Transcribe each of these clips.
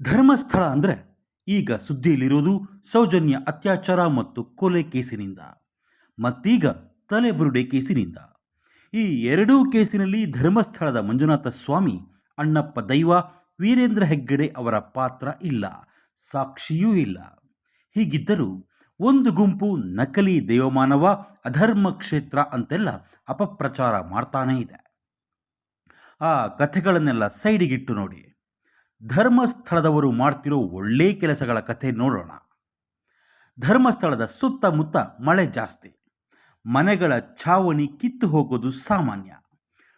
ಧರ್ಮಸ್ಥಳ ಅಂದರೆ ಈಗ ಸುದ್ದಿಯಲ್ಲಿರೋದು ಸೌಜನ್ಯ ಅತ್ಯಾಚಾರ ಮತ್ತು ಕೊಲೆ ಕೇಸಿನಿಂದ. ಮತ್ತೀಗ ತಲೆಬುರುಡೆ ಕೇಸಿನಿಂದ. ಈ ಎರಡೂ ಕೇಸಿನಲ್ಲಿ ಧರ್ಮಸ್ಥಳದ ಮಂಜುನಾಥ ಸ್ವಾಮಿ, ಅಣ್ಣಪ್ಪ ದೈವ, ವೀರೇಂದ್ರ ಹೆಗ್ಗಡೆ ಅವರ ಪಾತ್ರ ಇಲ್ಲ, ಸಾಕ್ಷಿಯೂ ಇಲ್ಲ. ಹೀಗಿದ್ದರೂ ಒಂದು ಗುಂಪು ನಕಲಿ ದೇವಮಾನವ, ಅಧರ್ಮ ಕ್ಷೇತ್ರ ಅಂತೆಲ್ಲ ಅಪಪ್ರಚಾರ ಮಾಡ್ತಾನೇ ಇದೆ. ಆ ಕಥೆಗಳನ್ನೆಲ್ಲ ಸೈಡಿಗಿಟ್ಟು ನೋಡಿ. ಧರ್ಮಸ್ಥಳದವರು ಮಾಡ್ತಿರೋ ಒಳ್ಳೆ ಕೆಲಸಗಳ ಕಥೆ ನೋಡೋಣ. ಧರ್ಮಸ್ಥಳದ ಸುತ್ತಮುತ್ತ ಮಳೆ ಜಾಸ್ತಿ. ಮನೆಗಳ ಛಾವಣಿ ಕಿತ್ತು ಹೋಗೋದು ಸಾಮಾನ್ಯ.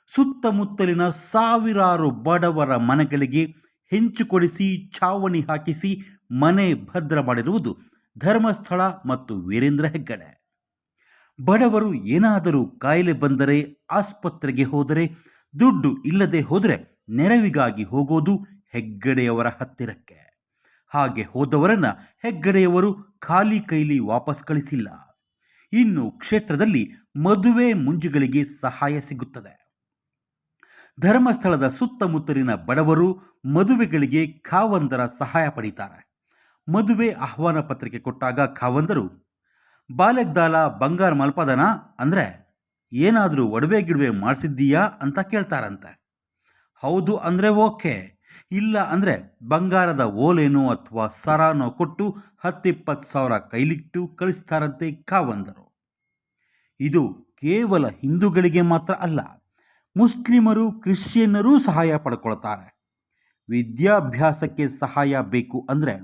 ಸುತ್ತಮುತ್ತಲಿನ ಸಾವಿರಾರು ಬಡವರ ಮನೆಗಳಿಗೆ ಹೆಂಚು ಕೊಡಿಸಿ ಛಾವಣಿ ಹಾಕಿಸಿ ಮನೆ ಭದ್ರ ಮಾಡಿರುವುದು ಧರ್ಮಸ್ಥಳ ಮತ್ತು ವೀರೇಂದ್ರ ಹೆಗ್ಗಡೆ. ಬಡವರು ಏನಾದರೂ ಕಾಯಿಲೆ ಬಂದರೆ, ಆಸ್ಪತ್ರೆಗೆ ಹೋದರೆ, ದುಡ್ಡು ಇಲ್ಲದೆ ಹೋದರೆ ನೆರವಿಗಾಗಿ ಹೋಗೋದು ಹೆಗ್ಗಡೆಯವರ ಹತ್ತಿರಕ್ಕೆ. ಹಾಗೆ ಹೋದವರನ್ನು ಹೆಗ್ಗಡೆಯವರು ಖಾಲಿ ಕೈಲಿ ವಾಪಸ್ ಕಳಿಸಿಲ್ಲ. ಇನ್ನು ಕ್ಷೇತ್ರದಲ್ಲಿ ಮದುವೆ ಮುಂಜುಗಳಿಗೆ ಸಹಾಯ ಸಿಗುತ್ತದೆ. ಧರ್ಮಸ್ಥಳದ ಸುತ್ತಮುತ್ತಲಿನ ಬಡವರು ಮದುವೆಗಳಿಗೆ ಖಾವಂದರ ಸಹಾಯ ಪಡೀತಾರೆ. ಮದುವೆ ಆಹ್ವಾನ ಪತ್ರಿಕೆ ಕೊಟ್ಟಾಗ ಖಾವಂದರು ಬಾಲೆಗ್ದಾಲ ಬಂಗಾರ ಮಲ್ಪದನ? ಅಂದರೆ ಏನಾದರೂ ಒಡವೆ ಗಿಡವೆ ಮಾಡಿಸಿದ್ದೀಯಾ? ಅಂತ ಕೇಳ್ತಾರಂತೆ. ಹೌದು ಅಂದರೆ ಓಕೆ. ಇಲ್ಲ ಅಂದರೆ ಬಂಗಾರದ ಓಲೇನೋ ಅಥವಾ ಸರಾನೋ ಕೊಟ್ಟು ಹತ್ತಿಪ್ಪತ್ತು ಸಾವಿರ ಕೈಲಿಟ್ಟು ಕಳಿಸ್ತಾರಂತೆ ಕಾವಂದರು. ಇದು ಕೇವಲ ಹಿಂದೂಗಳಿಗೆ ಮಾತ್ರ ಅಲ್ಲ, ಮುಸ್ಲಿಮರು, ಕ್ರಿಶ್ಚಿಯನ್ನರೂ ಸಹಾಯ ಪಡ್ಕೊಳ್ತಾರೆ. ವಿದ್ಯಾಭ್ಯಾಸಕ್ಕೆ ಸಹಾಯ ಬೇಕು ಅಂದರೆ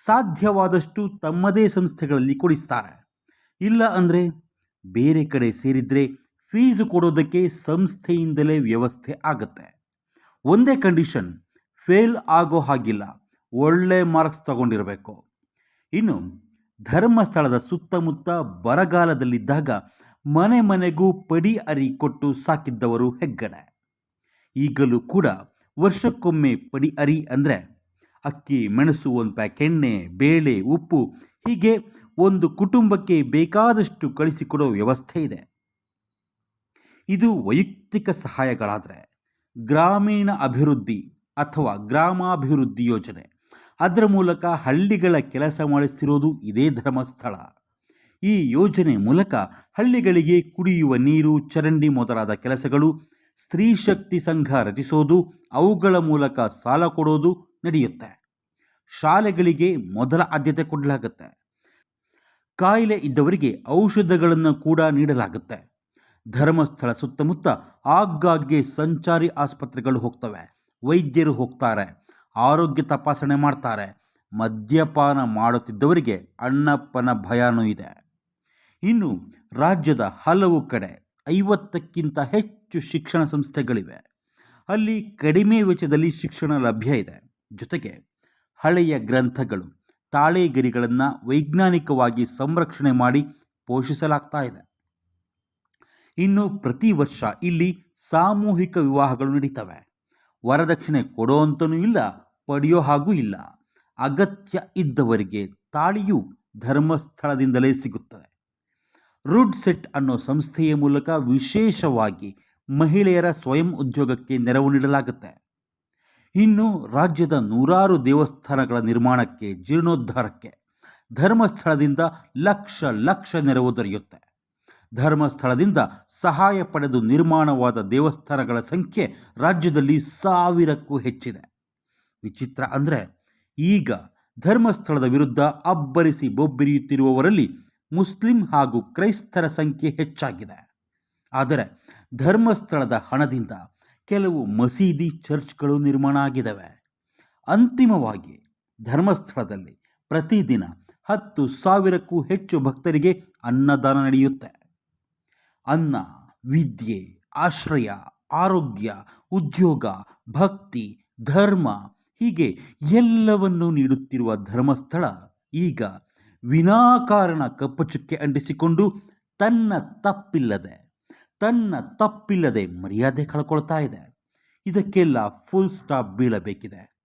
ಸಾಧ್ಯವಾದಷ್ಟು ತಮ್ಮದೇ ಸಂಸ್ಥೆಗಳಲ್ಲಿ ಕೊಡಿಸ್ತಾರೆ. ಇಲ್ಲ ಅಂದರೆ ಬೇರೆ ಕಡೆ ಸೇರಿದರೆ ಫೀಸು ಕೊಡೋದಕ್ಕೆ ಸಂಸ್ಥೆಯಿಂದಲೇ ವ್ಯವಸ್ಥೆ ಆಗುತ್ತೆ. ಒಂದೇ ಕಂಡೀಷನ್ ಫೇಲ್ ಆಗೋ ಹಾಗಿಲ್ಲ. ಒಳ್ಳೆ ಮಾರ್ಕ್ಸ್ ತಗೊಂಡಿರಬೇಕು. ಇನ್ನು ಧರ್ಮಸ್ಥಳದ ಸುತ್ತಮುತ್ತ ಬರಗಾಲದಲ್ಲಿದ್ದಾಗ ಮನೆ ಮನೆಗೂ ಪಡಿ ಅರಿ ಕೊಟ್ಟು ಸಾಕಿದ್ದವರು ಹೆಗ್ಗಡೆ ಈಗಲೂ ಕೂಡ ವರ್ಷಕ್ಕೊಮ್ಮೆ ಪಡಿ ಅರಿ ಅಂದರೆ ಅಕ್ಕಿ, ಮೆಣಸು ಒಂದು ಪ್ಯಾಕ್ ಎಣ್ಣೆ ಬೇಳೆ, ಉಪ್ಪು ಹೀಗೆ ಒಂದು ಕುಟುಂಬಕ್ಕೆ ಬೇಕಾದಷ್ಟು ಕಳಿಸಿಕೊಡೋ ವ್ಯವಸ್ಥೆ ಇದೆ. ಇದು ವೈಯಕ್ತಿಕ ಸಹಾಯಗಳಾದರೆ ಗ್ರಾಮೀಣ ಅಭಿವೃದ್ಧಿ ಅಥವಾ ಗ್ರಾಮಾಭಿವೃದ್ಧಿ ಯೋಜನೆ. ಅದರ ಮೂಲಕ ಹಳ್ಳಿಗಳ ಕೆಲಸ ಮಾಡಿಸ್ತಿರೋದು ಇದೇ ಧರ್ಮಸ್ಥಳ. ಈ ಯೋಜನೆ ಮೂಲಕ ಹಳ್ಳಿಗಳಿಗೆ ಕುಡಿಯುವ ನೀರು, ಚರಂಡಿ ಮೊದಲಾದ ಕೆಲಸಗಳು, ಸ್ತ್ರೀ ಶಕ್ತಿ ಸಂಘ ರಚಿಸೋದು, ಅವುಗಳ ಮೂಲಕ ಸಾಲ ಕೊಡೋದು ನಡೆಯುತ್ತೆ. ಶಾಲೆಗಳಿಗೆ ಮೊದಲ ಆದ್ಯತೆ ಕೊಡಲಾಗುತ್ತೆ. ಕಾಯಿಲೆ ಇದ್ದವರಿಗೆ ಔಷಧಗಳನ್ನು ಕೂಡ ನೀಡಲಾಗುತ್ತೆ. ಧರ್ಮಸ್ಥಳ ಸುತ್ತಮುತ್ತ ಆಗಾಗ್ಗೆ ಸಂಚಾರಿ ಆಸ್ಪತ್ರೆಗಳು ಹೋಗ್ತವೆ. ವೈದ್ಯರು ಹೋಗ್ತಾರೆ, ಆರೋಗ್ಯ ತಪಾಸಣೆ ಮಾಡ್ತಾರೆ. ಮದ್ಯಪಾನ ಮಾಡುತ್ತಿದ್ದವರಿಗೆ ಅಣ್ಣಪ್ಪನ ಭಯನೂ ಇದೆ. ಇನ್ನು ರಾಜ್ಯದ ಹಲವು ಕಡೆ ಐವತ್ತಕ್ಕಿಂತ ಹೆಚ್ಚು ಶಿಕ್ಷಣ ಸಂಸ್ಥೆಗಳಿವೆ. ಅಲ್ಲಿ ಕಡಿಮೆ ವೆಚ್ಚದಲ್ಲಿ ಶಿಕ್ಷಣ ಲಭ್ಯ ಇದೆ. ಜೊತೆಗೆ ಹಳೆಯ ಗ್ರಂಥಗಳು ತಾಳೆಗರಿಗಳನ್ನು ವೈಜ್ಞಾನಿಕವಾಗಿ ಸಂರಕ್ಷಣೆ ಮಾಡಿ ಪೋಷಿಸಲಾಗ್ತಾ ಇದೆ. ಇನ್ನು ಪ್ರತಿ ವರ್ಷ ಇಲ್ಲಿ ಸಾಮೂಹಿಕ ವಿವಾಹಗಳು ನಡೀತವೆ. ವರದಕ್ಷಿಣೆ ಕೊಡೋ ಅಂತನೂ ಇಲ್ಲ, ಪಡೆಯೋ ಹಾಗೂ ಇಲ್ಲ. ಅಗತ್ಯ ಇದ್ದವರಿಗೆ ತಾಳಿಯು ಧರ್ಮಸ್ಥಳದಿಂದಲೇ ಸಿಗುತ್ತದೆ. ರುಡ್ ಸೆಟ್ ಅನ್ನೋ ಸಂಸ್ಥೆಯ ಮೂಲಕ ವಿಶೇಷವಾಗಿ ಮಹಿಳೆಯರ ಸ್ವಯಂ ಉದ್ಯೋಗಕ್ಕೆ ನೆರವು ನೀಡಲಾಗುತ್ತೆ. ಇನ್ನು ರಾಜ್ಯದ ನೂರಾರು ದೇವಸ್ಥಾನಗಳ ನಿರ್ಮಾಣಕ್ಕೆ ಜೀರ್ಣೋದ್ಧಾರಕ್ಕೆ ಧರ್ಮಸ್ಥಳದಿಂದ ಲಕ್ಷ ಲಕ್ಷ ನೆರವು ದೊರೆಯುತ್ತೆ. ಧರ್ಮಸ್ಥಳದಿಂದ ಸಹಾಯ ಪಡೆದು ನಿರ್ಮಾಣವಾದ ದೇವಸ್ಥಾನಗಳ ಸಂಖ್ಯೆ ರಾಜ್ಯದಲ್ಲಿ ಸಾವಿರಕ್ಕೂ ಹೆಚ್ಚಿದೆ. ವಿಚಿತ್ರ ಅಂದರೆ ಈಗ ಧರ್ಮಸ್ಥಳದ ವಿರುದ್ಧ ಅಬ್ಬರಿಸಿ ಬೊಬ್ಬರಿಯುತ್ತಿರುವವರಲ್ಲಿ ಮುಸ್ಲಿಂ ಹಾಗೂ ಕ್ರೈಸ್ತರ ಸಂಖ್ಯೆ ಹೆಚ್ಚಾಗಿದೆ. ಆದರೆ ಧರ್ಮಸ್ಥಳದ ಹಣದಿಂದ ಕೆಲವು ಮಸೀದಿ ಚರ್ಚ್ಗಳು ನಿರ್ಮಾಣ ಆಗಿದ್ದಾವೆ ಅಂತಿಮವಾಗಿ ಧರ್ಮಸ್ಥಳದಲ್ಲಿ ಪ್ರತಿದಿನ ಹತ್ತು ಸಾವಿರಕ್ಕೂ ಹೆಚ್ಚು ಭಕ್ತರಿಗೆ ಅನ್ನದಾನ ನಡೆಯುತ್ತೆ. ಅನ್ನ, ವಿದ್ಯೆ, ಆಶ್ರಯ, ಆರೋಗ್ಯ, ಉದ್ಯೋಗ, ಭಕ್ತಿ, ಧರ್ಮ ಹೀಗೆ ಎಲ್ಲವನ್ನೂ ನೀಡುತ್ತಿರುವ ಧರ್ಮಸ್ಥಳ ಈಗ ವಿನಾಕಾರಣ ಕಪ್ಪಚುಕ್ಕೆ ಅಂಟಿಸಿಕೊಂಡು ತನ್ನ ತಪ್ಪಿಲ್ಲದೆ ತನ್ನ ತಪ್ಪಿಲ್ಲದೆ ಮರ್ಯಾದೆ ಕಳ್ಕೊಳ್ತಾ ಇದೆ. ಇದಕ್ಕೆಲ್ಲ ಫುಲ್ ಸ್ಟಾಪ್ ಬೀಳಬೇಕಿದೆ.